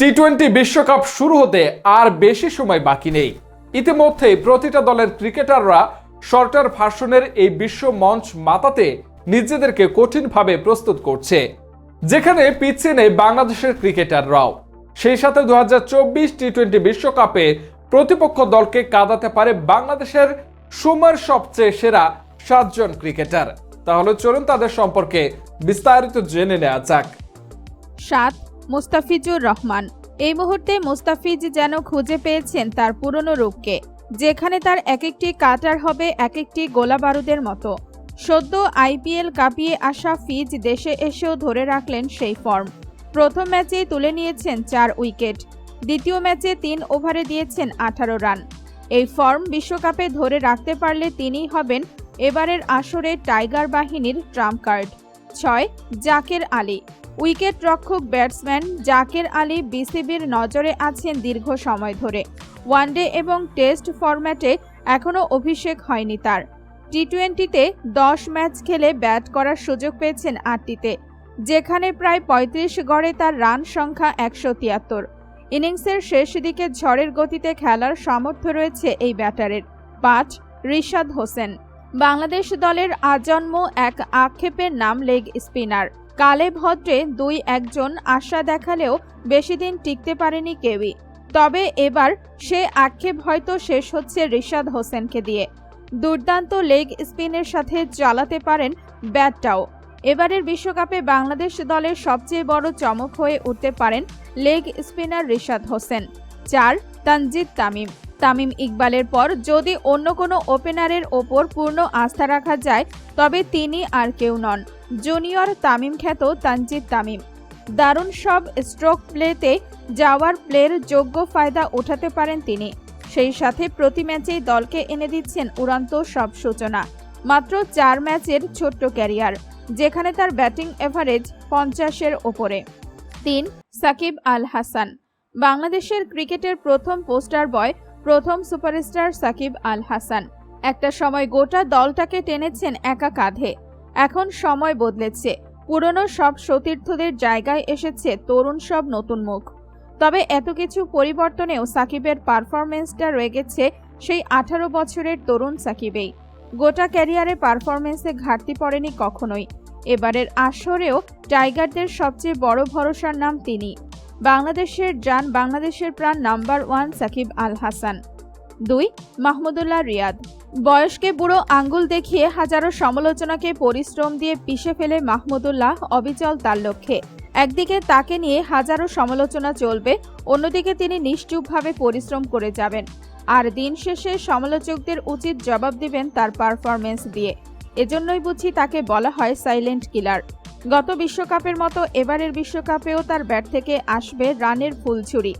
T twenty বিশ্বকাপ শুরু হতে আর বেশি সময় বাকি নেই। ইতিমধ্যে প্রতিটা দলের ক্রিকেটাররা শর্টার ভার্সনের এই বিশ্ব মঞ্চ মাতাতে নিজেদেরকে কঠিনভাবে প্রস্তুত করছে, যেখানে পিছিয়ে নেই বাংলাদেশের ক্রিকেটাররাও। সেই সাথে দু টি টোয়েন্টি বিশ্বকাপে প্রতিপক্ষ দলকে কাঁদাতে পারে বাংলাদেশের সময়ের সবচেয়ে সেরা সাতজন ক্রিকেটার। তাহলে চলুন তাদের সম্পর্কে বিস্তারিত জেনে নেওয়া যাক। সাত মুস্তাফিজুর রহমান। এই মুহূর্তে মুস্তাফিজ যেন খুঁজে পেয়েছেন তার পুরনো রূপকে, যেখানে তার এক একটি কাটার হবে এক একটি গোলা বারুদের মতো। সদ্য আইপিএল কাঁপিয়ে আসা ফিজ দেশে এসেও ধরে রাখলেন সেই ফর্ম। প্রথম ম্যাচেই তুলে নিয়েছেন চার উইকেট, দ্বিতীয় ম্যাচে তিন ওভারে দিয়েছেন আঠারো রান। এই ফর্ম বিশ্বকাপে ধরে রাখতে পারলে তিনিই হবেন এবারের আসরে টাইগার বাহিনীর ট্রাম্প কার্ড। ছয়, জাকের আলী। উইকেট রক্ষক ব্যাটসম্যান জাকের আলী বিসিবির নজরে আছেন দীর্ঘ সময় ধরে। ওয়ানডে এবং টেস্ট ফরম্যাটে এখনও অভিষেক হয়নি তার। টি টোয়েন্টিতে দশ ম্যাচ খেলে ব্যাট করার সুযোগ পেয়েছেন আটটিতে, যেখানে প্রায় পঁয়ত্রিশ গড়ে তার রান সংখ্যা একশো তিয়াত্তর। ইনিংসের শেষ দিকে ঝড়ের গতিতে খেলার সামর্থ্য রয়েছে এই ব্যাটারের, পাঁচ রিশাদ হোসেন। বাংলাদেশ দলের আজন্ম এক আক্ষেপের নাম লেগ স্পিনার। কালে ভদ্রে দুই একজন আশা দেখালেও বেশি দিন টিকতে পারেনি কেউই। তবে এবার সে আক্ষেপ হয়তো শেষ হচ্ছে রিশাদ হোসেনকে দিয়ে। দুর্দান্ত লেগ স্পিনের সাথে চালাতে পারেন ব্যাটটাও। এবারের বিশ্বকাপে বাংলাদেশ দলের সবচেয়ে বড় চমক হয়ে উঠতে পারেন লেগ স্পিনার রিশাদ হোসেন, চার তানজিদ তামিম। তামিম ইকবালের পর যদি অন্য কোনো ওপেনারের ওপর পূর্ণ আস্থা রাখা যায়, তবে তিনি আর কেউ নন। জুনিয়র তামিম খ্যাত তানজিদ তামিম। দারুণ সব স্ট্রোক প্লেতে যাওয়ার প্লের যোগ্য ফায়দা উঠাতে পারেন তিনি। সেই সাথে প্রতি ম্যাচেই দলকে এনে দিচ্ছেন উড়ান্ত সব সূচনা। মাত্র চার ম্যাচের ছোট্ট ক্যারিয়ার, যেখানে তার ব্যাটিং এভারেজ পঞ্চাশের ওপরে। তিন, সাকিব আল হাসান। বাংলাদেশের ক্রিকেটের প্রথম পোস্টার বয়, প্রথম সুপারস্টার সাকিব আল হাসান। একটা সময় গোটা দলটাকে টেনেছেন একা কাঁধে এখন সময় বদলেছে। পুরনো সব সতীর্থদের জায়গায় এসেছে তরুণ সব নতুন মুখ। তবে এত কিছু পরিবর্তনেও সাকিবের পারফরমেন্সটা রয়ে গেছে সেই আঠারো বছরের তরুণ সাকিবেই। গোটা ক্যারিয়ারে পারফরমেন্সে ঘাটতি পড়েনি কখনোই। এবারের আসরেও টাইগারদের সবচেয়ে বড় ভরসার নাম তিনি। বাংলাদেশের যান বাংলাদেশের প্রাণ নাম্বার ওয়ান সাকিব আল হাসান। দুই, মাহমুদুল্লাহ রিয়াদ। বয়সকে বুড়ো আঙ্গুল দেখিয়ে হাজারো সমালোচনাকে পরিশ্রম দিয়ে পিষে ফেলে মাহমুদুল্লাহ অবিচল তার লক্ষ্যে। একদিকে তাকে নিয়ে হাজারো সমালোচনা চলবে, অন্যদিকে তিনি নিশ্চুপভাবে পরিশ্রম করে যাবেন। আর দিন শেষে সমালোচকদের উচিত জবাব দিবেন তার পারফরমেন্স দিয়ে। এজন্যই বুঝি তাকে বলা হয় সাইলেন্ট কিলার। গত বিশ্বকাপের মতো এবারের বিশ্বকাপেও তার ব্যাট থেকে আসবে রানের ফুলছুরি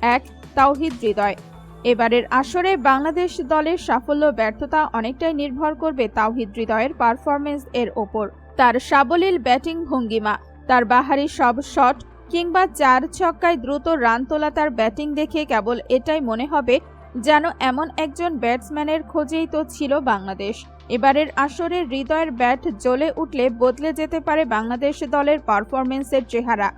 এক, তাওহিদ হৃদয়। এবারের আসরে বাংলাদেশ দলের সাফল্য, ব্যর্থতা অনেকটাই নির্ভর করবে তাওহিদ হৃদয়ের পারফরমেন্স এর ওপর। তার সাবলীল ব্যাটিং ভঙ্গিমা, তার বাহারি সব শট কিংবা চার ছক্কায় দ্রুত রান তোলা তার ব্যাটিং দেখে কেবল এটাই মনে হবে যেন এমন একজন ব্যাটসম্যানের খোঁজেই তো ছিল বাংলাদেশ। এবারের আসরে হৃদয়ের ব্যাট জ্বলে উঠলে বদলে যেতে পারে বাংলাদেশ দলের পারফরমেন্সের চেহারা।